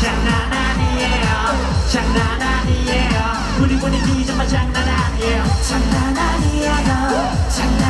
장난 아니에요 장난 아니에요 우리 분위기 정말 장난 아니에요 장난 아니에요 장난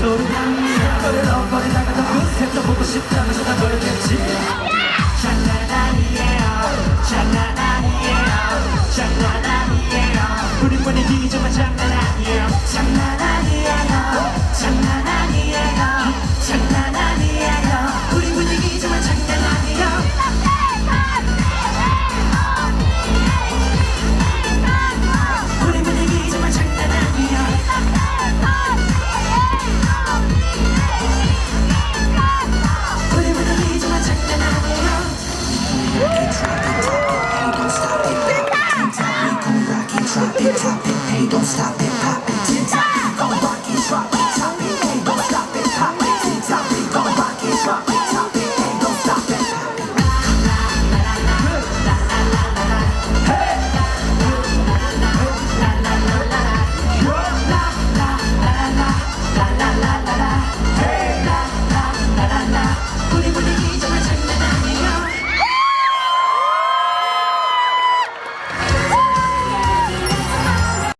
노래도 합니다 너를 엎어리다가 더 그새 또 보고 싶다면서 다 버렸겠지.